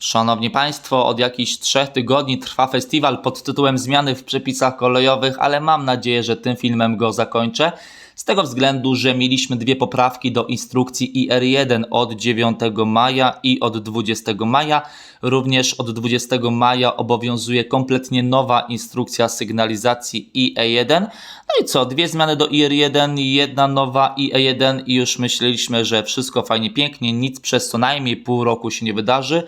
Szanowni Państwo, od jakichś trzech tygodni trwa festiwal pod tytułem Zmiany w przepisach kolejowych, ale mam nadzieję, że tym filmem go zakończę. Z tego względu, że mieliśmy dwie poprawki do instrukcji IR1 od 9 maja i od 20 maja. Również od 20 maja obowiązuje kompletnie nowa instrukcja sygnalizacji IE1. No i co, dwie zmiany do IR1, jedna nowa IE1 i już myśleliśmy, że wszystko fajnie, pięknie, nic przez co najmniej pół roku się nie wydarzy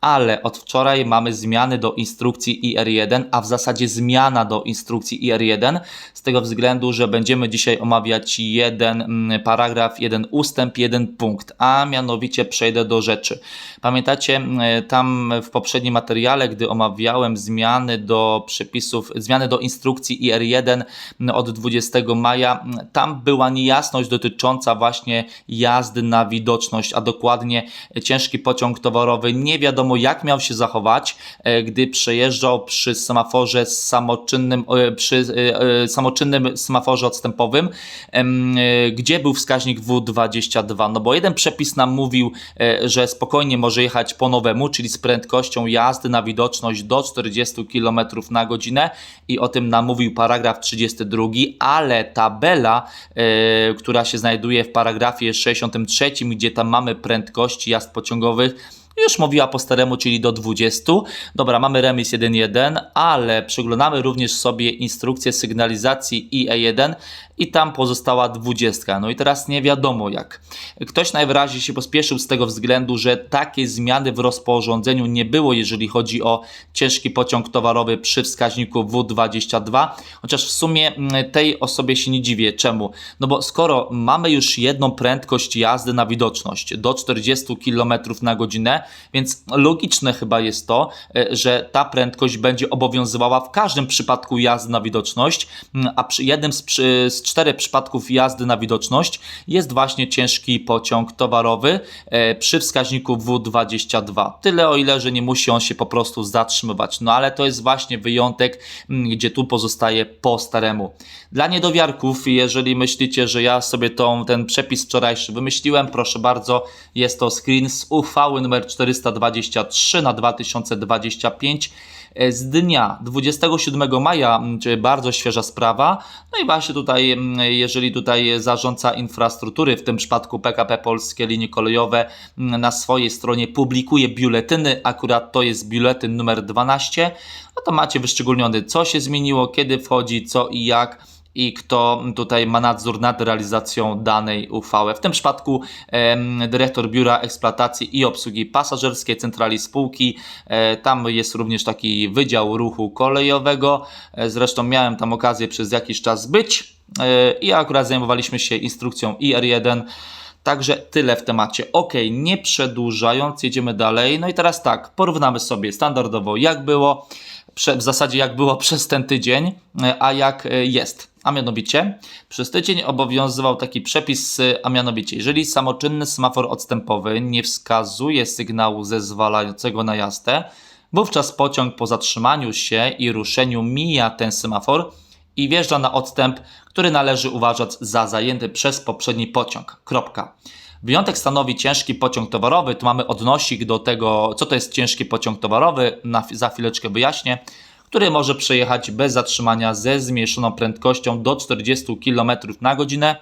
ale od wczoraj mamy zmiany do instrukcji IR1, a w zasadzie zmiana do instrukcji IR1 z tego względu, że będziemy dzisiaj omawiać jeden mm, paragraf, jeden ustęp, jeden punkt, a mianowicie przejdę do rzeczy. Pamiętacie mm, tam w poprzednim materiale, gdy omawiałem zmiany do przepisów, zmiany do instrukcji IR1 mm, od 20 maja, tam była niejasność dotycząca właśnie jazdy na widoczność, a dokładnie ciężki pociąg towarowy nie wiadomo jak miał się zachować, e, gdy przejeżdżał przy semaforze samoczynnym, e, przy e, samoczynnym semaforze odstępowym, gdzie był wskaźnik W22. No bo jeden przepis nam mówił, że spokojnie może jechać po nowemu, czyli z prędkością jazdy na widoczność do 40 km na godzinę i o tym nam mówił paragraf 32, ale tabela, która się znajduje w paragrafie 63, gdzie tam mamy prędkości jazd pociągowych, już mówiła po staremu, czyli do 20. Dobra, mamy remis 1.1, ale przeglądamy również sobie instrukcję sygnalizacji IE1 i tam pozostała 20. No i teraz nie wiadomo jak. Ktoś najwyraźniej się pospieszył z tego względu, że takie zmiany w rozporządzeniu nie było, jeżeli chodzi o ciężki pociąg towarowy przy wskaźniku W22, chociaż w sumie mm, tej osobie się nie dziwię. Czemu? No bo skoro mamy już jedną prędkość jazdy na widoczność do 40 km na godzinę, więc logiczne chyba jest to, e, że ta prędkość będzie obowiązywała w każdym przypadku jazdy na widoczność, mm, a przy jednym z, z czterech przypadków jazdy na widoczność jest właśnie ciężki pociąg towarowy e, przy wskaźniku W22. Tyle o ile, że nie musi on się po prostu zatrzymywać. No ale to jest właśnie wyjątek, mm, gdzie tu pozostaje po staremu. Dla niedowiarków, jeżeli myślicie, że ja sobie tą, ten przepis wczorajszy wymyśliłem, proszę bardzo, jest to screen z uchwały numer 423 na 2025 e, z dnia 27 maja, czyli bardzo świeża sprawa. No i właśnie tutaj, jeżeli tutaj zarządca infrastruktury, w tym przypadku PKP Polskie Linie Kolejowe, na swojej stronie publikuje biuletyny, akurat to jest biuletyn numer 12, no to macie wyszczególniony, co się zmieniło, kiedy wchodzi, co i jak i kto tutaj ma nadzór nad realizacją danej uchwały. W tym przypadku dyrektor Biura Eksploatacji i Obsługi Pasażerskiej Centrali Spółki. E, tam jest również taki Wydział Ruchu Kolejowego. E, zresztą miałem tam okazję przez jakiś czas być e, i akurat zajmowaliśmy się instrukcją IR1. Także tyle w temacie. Ok, nie przedłużając, jedziemy dalej. No i teraz tak, porównamy sobie standardowo jak było, w zasadzie jak było przez ten tydzień, a jak jest. A mianowicie, przez tydzień obowiązywał taki przepis, a mianowicie, jeżeli samoczynny semafor odstępowy nie wskazuje sygnału zezwalającego na jazdę, wówczas pociąg po zatrzymaniu się i ruszeniu mija ten semafor i wjeżdża na odstęp, który należy uważać za zajęty przez poprzedni pociąg. Kropka. Wyjątek stanowi ciężki pociąg towarowy. Tu mamy odnosik do tego, co to jest ciężki pociąg towarowy. Na, za chwileczkę wyjaśnię który może przejechać bez zatrzymania ze zmniejszoną prędkością do 40 km na godzinę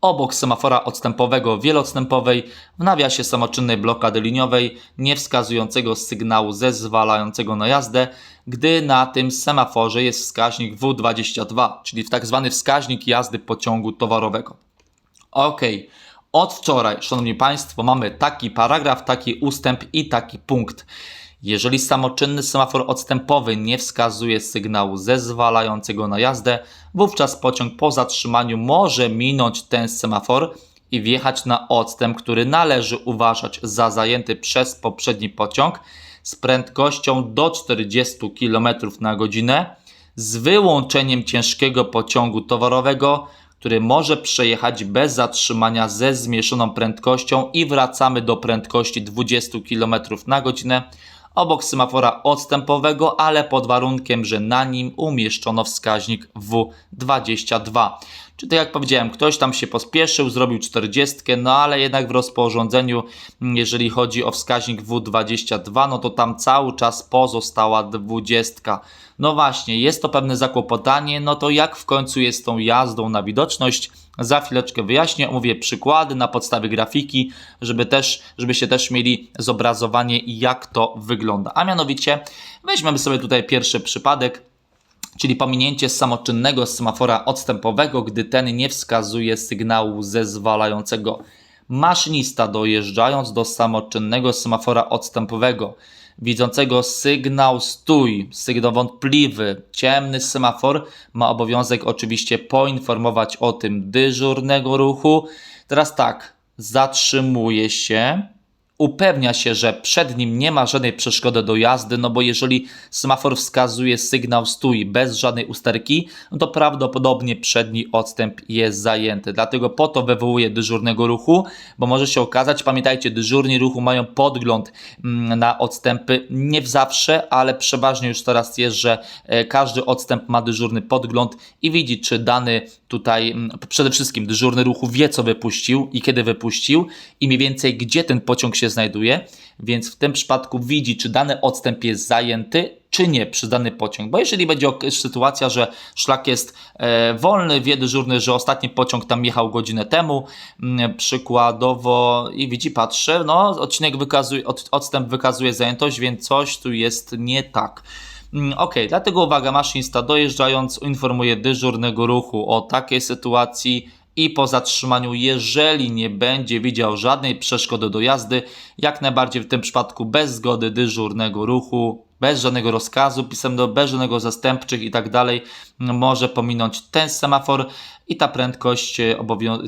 obok semafora odstępowego wieloodstępowej w nawiasie samoczynnej blokady liniowej nie wskazującego sygnału zezwalającego na jazdę, gdy na tym semaforze jest wskaźnik W22, czyli w tak wskaźnik jazdy pociągu towarowego. Ok, od wczoraj, Szanowni Państwo, mamy taki paragraf, taki ustęp i taki punkt. Jeżeli samoczynny semafor odstępowy nie wskazuje sygnału zezwalającego na jazdę, wówczas pociąg po zatrzymaniu może minąć ten semafor i wjechać na odstęp, który należy uważać za zajęty przez poprzedni pociąg z prędkością do 40 km na godzinę z wyłączeniem ciężkiego pociągu towarowego, który może przejechać bez zatrzymania ze zmniejszoną prędkością i wracamy do prędkości 20 km na godzinę obok semafora odstępowego, ale pod warunkiem, że na nim umieszczono wskaźnik W22. Czy tak jak powiedziałem, ktoś tam się pospieszył, zrobił 40, no ale jednak w rozporządzeniu, mm, jeżeli chodzi o wskaźnik W22, no to tam cały czas pozostała 20. No właśnie, jest to pewne zakłopotanie, no to jak w końcu jest tą jazdą na widoczność? Za chwileczkę wyjaśnię, mówię przykłady na podstawie grafiki, żeby też, żebyście też mieli zobrazowanie jak to wygląda. A mianowicie weźmiemy sobie tutaj pierwszy przypadek, czyli pominięcie samoczynnego semafora odstępowego, gdy ten nie wskazuje sygnału zezwalającego. Maszynista dojeżdżając do samoczynnego semafora odstępowego, widzącego sygnał stój, sygnał wątpliwy, ciemny semafor, ma obowiązek oczywiście poinformować o tym dyżurnego ruchu. Teraz tak, zatrzymuje się, upewnia się, że przed nim nie ma żadnej przeszkody do jazdy, no bo jeżeli semafor wskazuje sygnał stój bez żadnej usterki, no to prawdopodobnie przedni odstęp jest zajęty. Dlatego po to wywołuje dyżurnego ruchu, bo może się okazać, pamiętajcie, dyżurni ruchu mają podgląd mm, na odstępy, nie zawsze, ale przeważnie już teraz jest, że e, każdy odstęp ma dyżurny podgląd i widzi, czy dany tutaj, mm, przede wszystkim dyżurny ruchu wie, co wypuścił i kiedy wypuścił i mniej więcej gdzie ten pociąg się znajduje, więc w tym przypadku widzi, czy dany odstęp jest zajęty, czy nie przez dany pociąg. Bo jeżeli będzie sytuacja, że szlak jest e, wolny, wie dyżurny, że ostatni pociąg tam jechał godzinę temu, mm, przykładowo i widzi, patrzy, no odcinek wykazuje, od, odstęp wykazuje zajętość, więc coś tu jest nie tak. Mm, Ok, dlatego uwaga, maszynista dojeżdżając informuje dyżurnego ruchu o takiej sytuacji i po zatrzymaniu, jeżeli nie będzie widział żadnej przeszkody do jazdy, jak najbardziej w tym przypadku bez zgody dyżurnego ruchu, bez żadnego rozkazu pisemnego, bez żadnego zastępczych i tak dalej, może pominąć ten semafor i ta prędkość, e,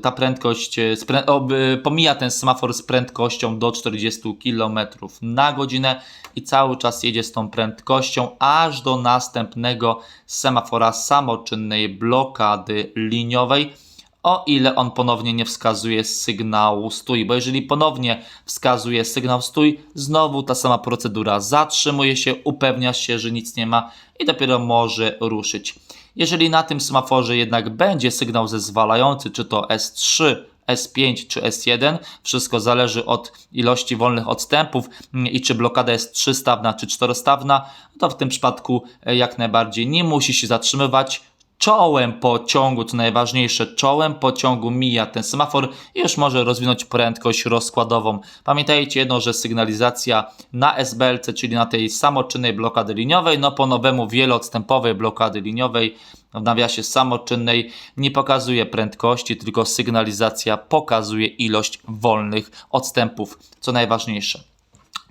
ta prędkość e, e, pomija ten semafor z prędkością do 40 km na godzinę i cały czas jedzie z tą prędkością aż do następnego semafora samoczynnej blokady liniowej o ile on ponownie nie wskazuje sygnału stój, bo jeżeli ponownie wskazuje sygnał stój, znowu ta sama procedura zatrzymuje się, upewnia się, że nic nie ma i dopiero może ruszyć. Jeżeli na tym semaforze jednak będzie sygnał zezwalający, czy to S3, S5 czy S1, wszystko zależy od ilości wolnych odstępów mm, i czy blokada jest trzystawna czy czterostawna, to w tym przypadku e, jak najbardziej nie musi się zatrzymywać, czołem pociągu, co najważniejsze, czołem pociągu mija ten semafor i już może rozwinąć prędkość rozkładową. Pamiętajcie jedno, że sygnalizacja na SBLC, czyli na tej samoczynnej blokady liniowej, no po nowemu wieloodstępowej blokady liniowej, w nawiasie samoczynnej, nie pokazuje prędkości, tylko sygnalizacja pokazuje ilość wolnych odstępów, co najważniejsze.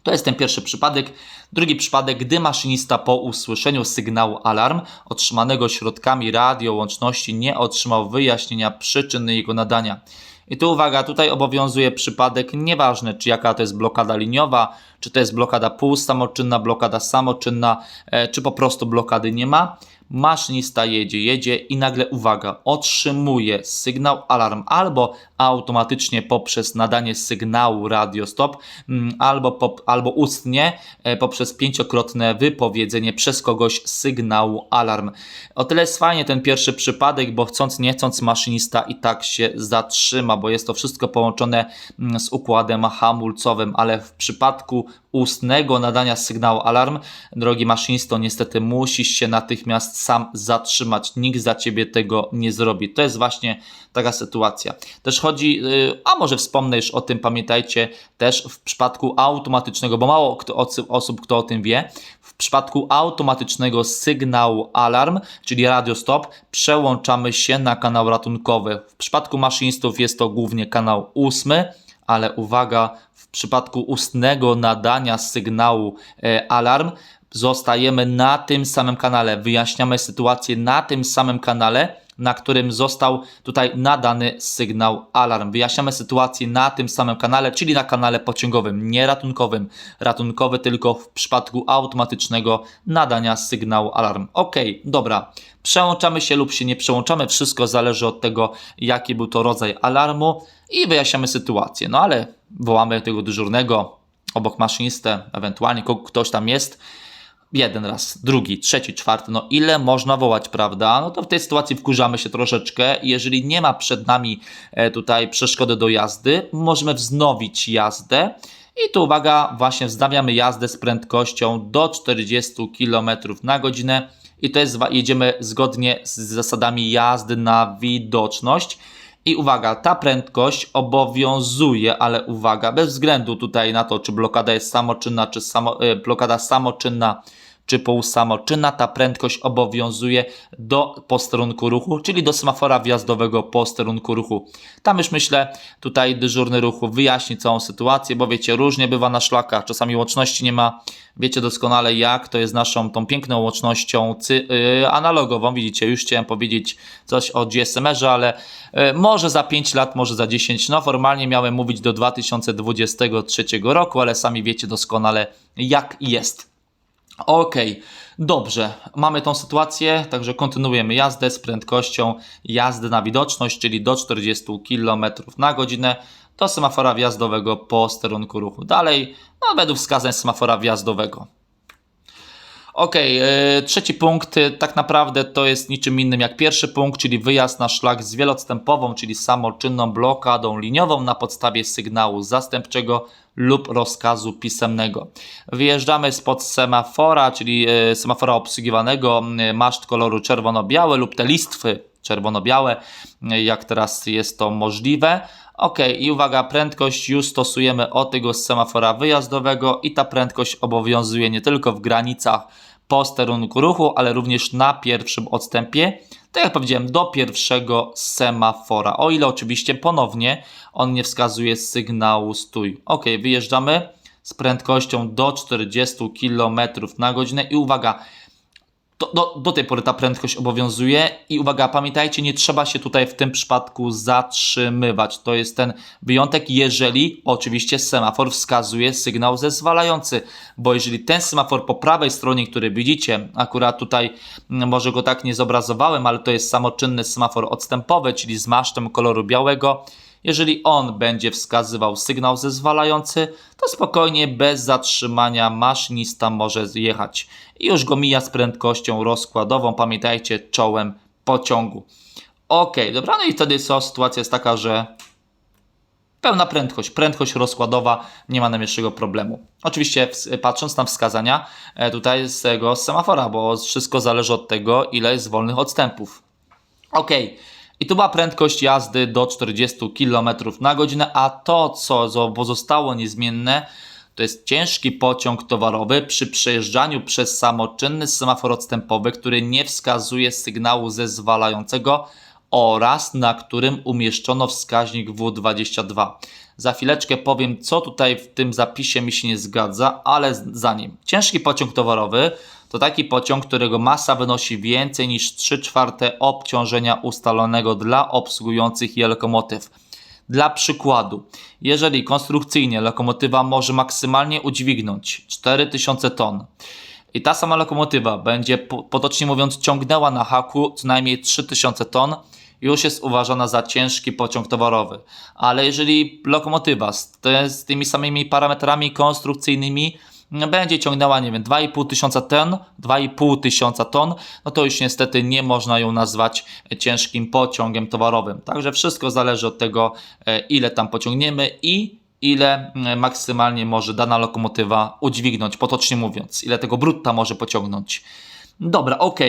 To jest ten pierwszy przypadek. Drugi przypadek, gdy maszynista po usłyszeniu sygnału alarm otrzymanego środkami radiołączności nie otrzymał wyjaśnienia przyczyny jego nadania. I tu uwaga, tutaj obowiązuje przypadek nieważne, czy jaka to jest blokada liniowa, czy to jest blokada półsamoczynna, blokada samoczynna, e, czy po prostu blokady nie ma. Maszynista jedzie, jedzie i nagle uwaga, otrzymuje sygnał alarm albo automatycznie poprzez nadanie sygnału radio stop, mm, albo, pop, albo ustnie e, poprzez pięciokrotne wypowiedzenie przez kogoś sygnału alarm. O tyle jest fajnie ten pierwszy przypadek, bo chcąc nie chcąc maszynista i tak się zatrzyma, bo jest to wszystko połączone mm, z układem hamulcowym, ale w przypadku ustnego nadania sygnału alarm, drogi maszynisto, niestety musisz się natychmiast sam zatrzymać. Nikt za ciebie tego nie zrobi. To jest właśnie taka sytuacja. Też chodzi, yy, a może wspomnę już o tym, pamiętajcie, też w przypadku automatycznego, bo mało kto, osób kto o tym wie, w przypadku automatycznego sygnału alarm, czyli radio stop, przełączamy się na kanał ratunkowy. W przypadku maszynistów jest to głównie kanał ósmy, ale uwaga, w przypadku ustnego nadania sygnału e, alarm zostajemy na tym samym kanale. Wyjaśniamy sytuację na tym samym kanale, na którym został tutaj nadany sygnał alarm. Wyjaśniamy sytuację na tym samym kanale, czyli na kanale pociągowym, nie ratunkowym. Ratunkowy tylko w przypadku automatycznego nadania sygnału alarm. Ok, dobra. Przełączamy się lub się nie przełączamy, wszystko zależy od tego, jaki był to rodzaj alarmu i wyjaśniamy sytuację. No ale wołamy tego dyżurnego, obok maszynistę, ewentualnie ktoś tam jest, jeden raz, drugi, trzeci, czwarty, no ile można wołać, prawda? No to w tej sytuacji wkurzamy się troszeczkę. Jeżeli nie ma przed nami e, tutaj przeszkody do jazdy, możemy wznowić jazdę. I tu uwaga, właśnie wznawiamy jazdę z prędkością do 40 km na godzinę. I to jest, jedziemy zgodnie z zasadami jazdy na widoczność. I uwaga, ta prędkość obowiązuje, ale uwaga, bez względu tutaj na to, czy blokada jest samoczynna, czy samo, e, blokada samoczynna, czy półsamoczynna, ta prędkość obowiązuje do posterunku ruchu, czyli do semafora wjazdowego posterunku ruchu. Tam już myślę, tutaj dyżurny ruchu wyjaśni całą sytuację, bo wiecie, różnie bywa na szlakach, czasami łączności nie ma, wiecie doskonale jak to jest naszą tą piękną łącznością yy, analogową, widzicie, już chciałem powiedzieć coś o GSMR-ze, ale yy, może za 5 lat, może za 10, no formalnie miałem mówić do 2023 roku, ale sami wiecie doskonale jak jest. Okej, dobrze, mamy tą sytuację, także kontynuujemy jazdę z prędkością jazdy na widoczność, czyli do 40 km na godzinę do semafora wjazdowego po sterunku ruchu. Dalej, no według wskazań semafora wjazdowego. Okej, e, trzeci punkt e, tak naprawdę to jest niczym innym jak pierwszy punkt, czyli wyjazd na szlak z wieloodstępową, czyli samoczynną blokadą liniową na podstawie sygnału zastępczego lub rozkazu pisemnego. Wyjeżdżamy spod semafora, czyli e, semafora obsługiwanego, maszt koloru czerwono-biały lub te listwy czerwono-białe, jak teraz jest to możliwe. Ok, i uwaga, prędkość już stosujemy od tego semafora wyjazdowego i ta prędkość obowiązuje nie tylko w granicach posterunku ruchu, ale również na pierwszym odstępie, tak jak powiedziałem, do pierwszego semafora. O ile oczywiście ponownie on nie wskazuje sygnału stój. Ok, wyjeżdżamy z prędkością do 40 km na godzinę i uwaga, do, do, do tej pory ta prędkość obowiązuje i uwaga, pamiętajcie, nie trzeba się tutaj w tym przypadku zatrzymywać. To jest ten wyjątek, jeżeli oczywiście semafor wskazuje sygnał zezwalający, bo jeżeli ten semafor po prawej stronie, który widzicie, akurat tutaj mm, może go tak nie zobrazowałem, ale to jest samoczynny semafor odstępowy, czyli z masztem koloru białego, jeżeli on będzie wskazywał sygnał zezwalający, to spokojnie, bez zatrzymania maszynista może zjechać. I już go mija z prędkością rozkładową, pamiętajcie, czołem pociągu. Ok, dobra, no i wtedy co? Sytuacja jest taka, że pełna prędkość, prędkość rozkładowa, nie ma najmniejszego problemu. Oczywiście patrząc na wskazania e, tutaj z tego semafora, bo wszystko zależy od tego, ile jest wolnych odstępów. Ok, i tu była prędkość jazdy do 40 km na godzinę, a to, co zo- pozostało niezmienne, to jest ciężki pociąg towarowy przy przejeżdżaniu przez samoczynny semafor odstępowy, który nie wskazuje sygnału zezwalającego oraz na którym umieszczono wskaźnik W22. Za chwileczkę powiem, co tutaj w tym zapisie mi się nie zgadza, ale zanim. Ciężki pociąg towarowy to taki pociąg, którego masa wynosi więcej niż 3 czwarte obciążenia ustalonego dla obsługujących je lokomotyw. Dla przykładu, jeżeli konstrukcyjnie lokomotywa może maksymalnie udźwignąć 4000 ton i ta sama lokomotywa będzie po- potocznie mówiąc ciągnęła na haku co najmniej 3000 ton, już jest uważana za ciężki pociąg towarowy. Ale jeżeli lokomotywa z tymi samymi parametrami konstrukcyjnymi będzie ciągnęła, nie wiem, 2,5 tysiąca ton, 2,5 tysiąca ton, no to już niestety nie można ją nazwać ciężkim pociągiem towarowym. Także wszystko zależy od tego, e, ile tam pociągniemy i ile e, maksymalnie może dana lokomotywa udźwignąć, potocznie mówiąc, ile tego brutta może pociągnąć. Dobra, ok.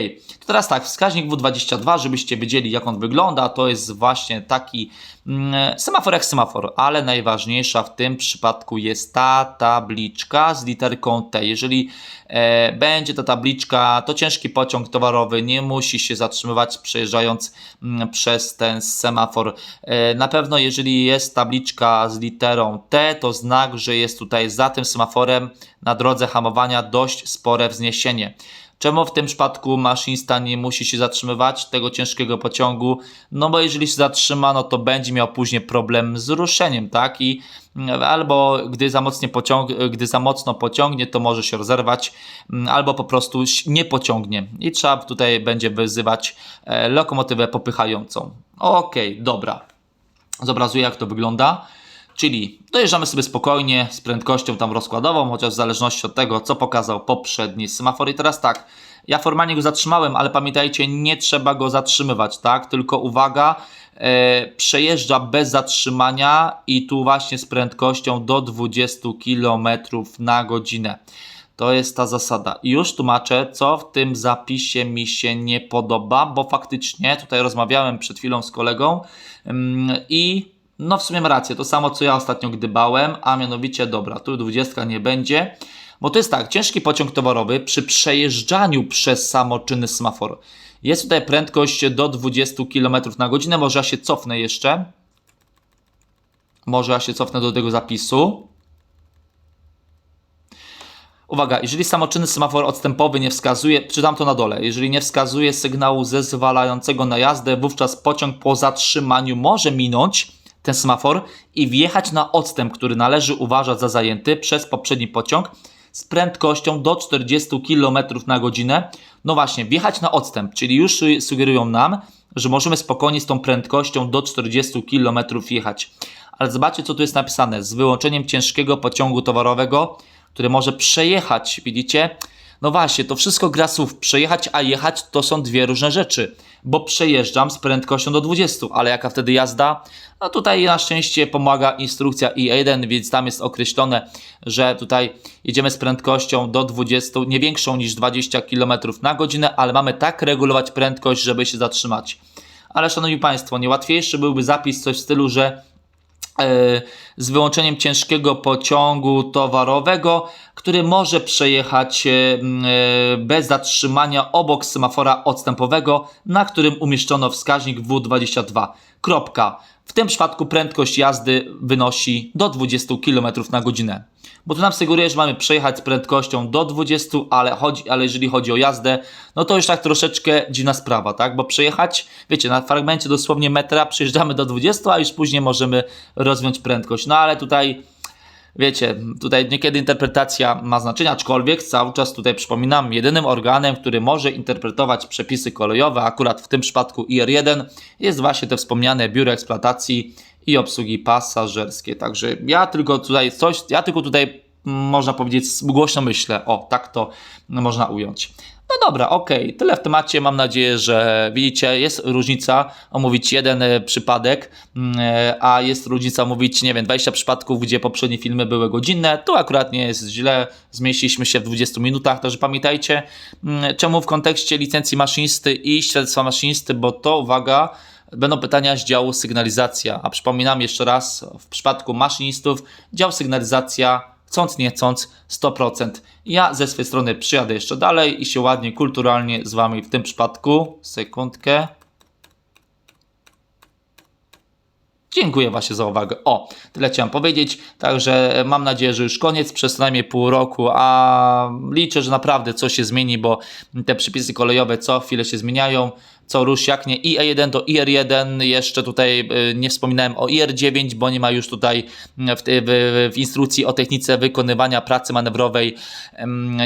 To teraz tak, wskaźnik W22, żebyście wiedzieli jak on wygląda, to jest właśnie taki mm, semafor jak semafor, ale najważniejsza w tym przypadku jest ta tabliczka z literką T. Jeżeli e, będzie ta tabliczka, to ciężki pociąg towarowy nie musi się zatrzymywać przejeżdżając mm, przez ten semafor. E, na pewno jeżeli jest tabliczka z literą T, to znak, że jest tutaj za tym semaforem na drodze hamowania dość spore wzniesienie. Czemu w tym przypadku maszynista nie musi się zatrzymywać tego ciężkiego pociągu? No bo jeżeli się zatrzyma, no to będzie miał później problem z ruszeniem, tak? I mm, albo gdy za, mocnie pociąg, gdy za mocno pociągnie, to może się rozerwać, mm, albo po prostu nie pociągnie. I trzeba tutaj będzie wyzywać e, lokomotywę popychającą. Okej, dobra. Zobrazuję jak to wygląda. Czyli dojeżdżamy sobie spokojnie z prędkością tam rozkładową, chociaż w zależności od tego, co pokazał poprzedni semafor. I teraz tak, ja formalnie go zatrzymałem, ale pamiętajcie, nie trzeba go zatrzymywać, tak? Tylko uwaga, e, przejeżdża bez zatrzymania i tu właśnie z prędkością do 20 km na godzinę. To jest ta zasada. I już tłumaczę, co w tym zapisie mi się nie podoba, bo faktycznie tutaj rozmawiałem przed chwilą z kolegą ym, i no w sumie ma rację, to samo co ja ostatnio gdybałem, a mianowicie dobra, tu 20 nie będzie, bo to jest tak, ciężki pociąg towarowy przy przejeżdżaniu przez samoczynny semafor. Jest tutaj prędkość do 20 km na godzinę, może ja się cofnę jeszcze. Może ja się cofnę do tego zapisu. Uwaga, jeżeli samoczynny semafor odstępowy nie wskazuje, czytam to na dole, jeżeli nie wskazuje sygnału zezwalającego na jazdę, wówczas pociąg po zatrzymaniu może minąć ten semafor i wjechać na odstęp, który należy uważać za zajęty przez poprzedni pociąg z prędkością do 40 km na godzinę. No właśnie, wjechać na odstęp, czyli już sugerują nam, że możemy spokojnie z tą prędkością do 40 km jechać. Ale zobaczcie, co tu jest napisane. Z wyłączeniem ciężkiego pociągu towarowego, który może przejechać, widzicie? No właśnie, to wszystko gra słów. Przejechać, a jechać to są dwie różne rzeczy, bo przejeżdżam z prędkością do 20, ale jaka wtedy jazda? No tutaj na szczęście pomaga instrukcja i1, więc tam jest określone, że tutaj jedziemy z prędkością do 20, nie większą niż 20 km na godzinę, ale mamy tak regulować prędkość, żeby się zatrzymać. Ale szanowni Państwo, niełatwiejszy byłby zapis coś w stylu, że z wyłączeniem ciężkiego pociągu towarowego, który może przejechać e, e, bez zatrzymania obok semafora odstępowego, na którym umieszczono wskaźnik W22. Kropka. W tym przypadku prędkość jazdy wynosi do 20 km na godzinę. Bo tu nam sugeruje, że mamy przejechać z prędkością do 20, ale, chodzi, ale jeżeli chodzi o jazdę, no to już tak troszeczkę dziwna sprawa, tak? Bo przejechać, wiecie, na fragmencie dosłownie metra przejeżdżamy do 20, a już później możemy rozwiąć prędkość. No ale tutaj Wiecie, tutaj niekiedy interpretacja ma znaczenie, aczkolwiek cały czas tutaj przypominam, jedynym organem, który może interpretować przepisy kolejowe, akurat w tym przypadku IR1, jest właśnie te wspomniane biuro eksploatacji i obsługi pasażerskiej. Także ja tylko tutaj coś, ja tylko tutaj można powiedzieć głośno myślę, o tak to można ująć. No dobra, okej, okay. tyle w temacie. Mam nadzieję, że widzicie, jest różnica omówić jeden e, przypadek, mm, e, a jest różnica omówić, nie wiem, 20 przypadków, gdzie poprzednie filmy były godzinne. Tu akurat nie jest źle, zmieściliśmy się w 20 minutach, także pamiętajcie, mm, czemu w kontekście licencji maszynisty i świadectwa maszynisty, bo to, uwaga, będą pytania z działu sygnalizacja. A przypominam jeszcze raz, w przypadku maszynistów dział sygnalizacja chcąc nie chcąc 100%. Ja ze swojej strony przyjadę jeszcze dalej i się ładnie, kulturalnie z Wami w tym przypadku, sekundkę, Dziękuję właśnie za uwagę. O, tyle chciałem powiedzieć. Także mam nadzieję, że już koniec przez co najmniej pół roku, a liczę, że naprawdę coś się zmieni, bo te przepisy kolejowe co chwilę się zmieniają. Co rusz, jak nie IE1 to IR1. Jeszcze tutaj y, nie wspominałem o IR9, bo nie ma już tutaj w, w, w instrukcji o technice wykonywania pracy manewrowej,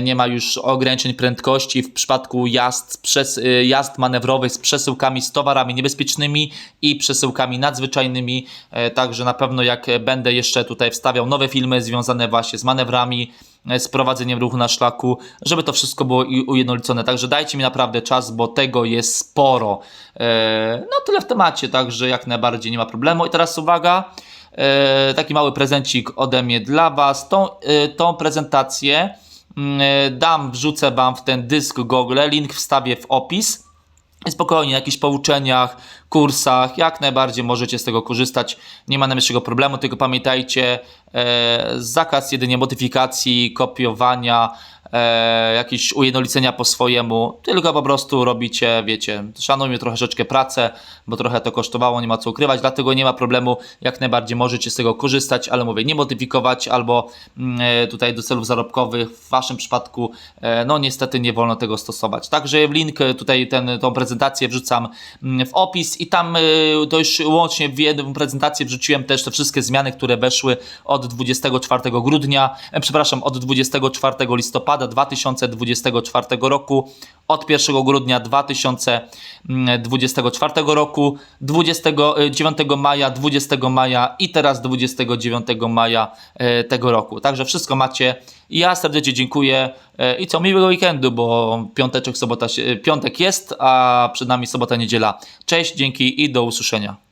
nie ma już ograniczeń prędkości w przypadku jazd, przez, y, jazd manewrowych z przesyłkami z towarami niebezpiecznymi i przesyłkami nadzwyczajnymi E, także na pewno jak będę jeszcze tutaj wstawiał nowe filmy związane właśnie z manewrami, e, z prowadzeniem ruchu na szlaku, żeby to wszystko było ujednolicone. Także dajcie mi naprawdę czas, bo tego jest sporo. E, no tyle w temacie, także jak najbardziej nie ma problemu. I teraz uwaga, taki mały prezencik ode mnie dla Was. Tą, tą prezentację mm, dam, wrzucę Wam w ten dysk Google, link wstawię w opis. Spokojnie, na jakichś pouczeniach, kursach, jak najbardziej możecie z tego korzystać. Nie ma najmniejszego problemu, tylko pamiętajcie, e, zakaz jedynie modyfikacji, kopiowania, e, ujednolicenia po swojemu, tylko po prostu robicie, wiecie, szanujmy troszeczkę pracę, bo trochę to kosztowało, nie ma co ukrywać, dlatego nie ma problemu, jak najbardziej możecie z tego korzystać, ale mówię, nie modyfikować albo mm, e, tutaj do celów zarobkowych, w Waszym przypadku, e, no niestety nie wolno tego stosować. Także link e, tutaj ten, tą prezentację wrzucam mm, w opis i tam e, to już łącznie w jedną prezentację wrzuciłem też te wszystkie zmiany, które weszły od 24 grudnia, e, przepraszam, od 24 listopada listopada 2024 roku, od 1 grudnia 2024 roku, 29 maja, 20 maja i teraz 29 maja e, tego roku. Także wszystko macie. Ja serdecznie dziękuję e, i co miłego weekendu, bo piąteczek, sobota, się- piątek jest, a przed nami sobota, niedziela. Cześć, dzięki i do usłyszenia.